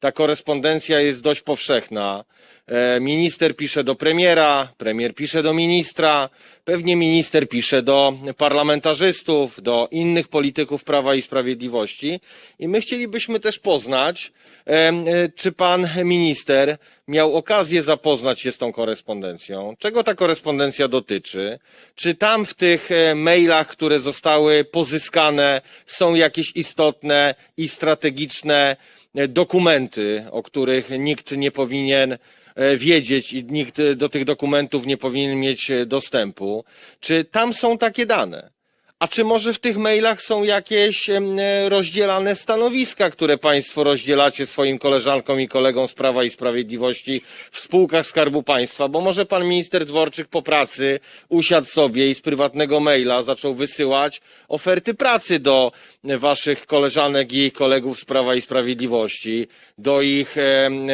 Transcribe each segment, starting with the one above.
ta korespondencja jest dość powszechna. E, Minister pisze do premiera, premier pisze do ministra, pewnie minister pisze do parlamentarzystów, do innych polityków Prawa i Sprawiedliwości. I my chcielibyśmy też poznać, em, e, czy pan minister miał okazję zapoznać się z tą korespondencją, czego ta korespondencja dotyczy, czy tam w tych e, mailach, które zostały pozyskane, są jakieś istotne i strategiczne e, dokumenty, o których nikt nie powinien e, wiedzieć i nikt e, do tych dokumentów nie powinien mieć e, dostępu. Czy tam są takie dane? A czy może w tych mailach są jakieś e, rozdzielane stanowiska, które Państwo rozdzielacie swoim koleżankom i kolegom z Prawa i Sprawiedliwości w spółkach Skarbu Państwa? Bo może pan minister Dworczyk po pracy usiadł sobie i z prywatnego maila zaczął wysyłać oferty pracy do Waszych koleżanek i kolegów z Prawa i Sprawiedliwości, do ich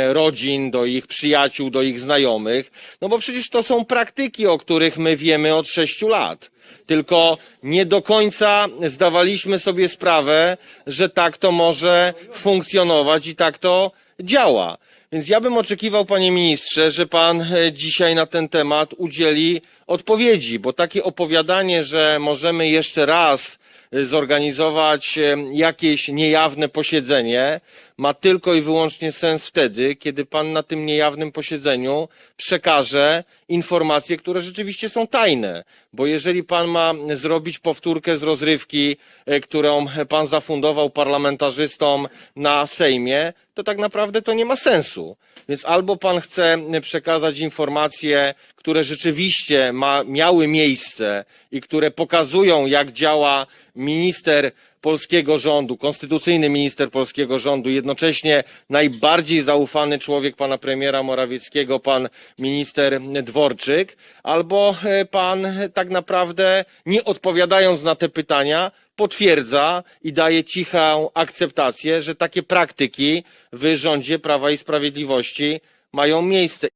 rodzin, do ich przyjaciół, do ich znajomych. No bo przecież to są praktyki, o których my wiemy od sześciu lat tylko nie do końca zdawaliśmy sobie sprawę, że tak to może funkcjonować i tak to działa. Więc ja bym oczekiwał, panie ministrze, że pan e, dzisiaj na ten temat udzieli odpowiedzi, bo takie opowiadanie, że możemy jeszcze raz e, zorganizować e, jakieś niejawne posiedzenie, ma tylko i wyłącznie sens wtedy, kiedy pan na tym niejawnym posiedzeniu przekaże informacje, które rzeczywiście są tajne. Bo jeżeli pan ma zrobić powtórkę z rozrywki, e, którą pan zafundował parlamentarzystom na Sejmie, to tak naprawdę to nie ma sensu. Więc albo pan chce przekazać informacje, które rzeczywiście ma, miały miejsce i które pokazują, jak działa minister polskiego rządu, konstytucyjny minister polskiego rządu, jednocześnie najbardziej zaufany człowiek pana premiera Morawieckiego, pan minister Dworczyk, albo e, pan tak naprawdę, nie odpowiadając na te pytania, potwierdza i daje cichą akceptację, że takie praktyki w rządzie Prawa i Sprawiedliwości mają miejsce.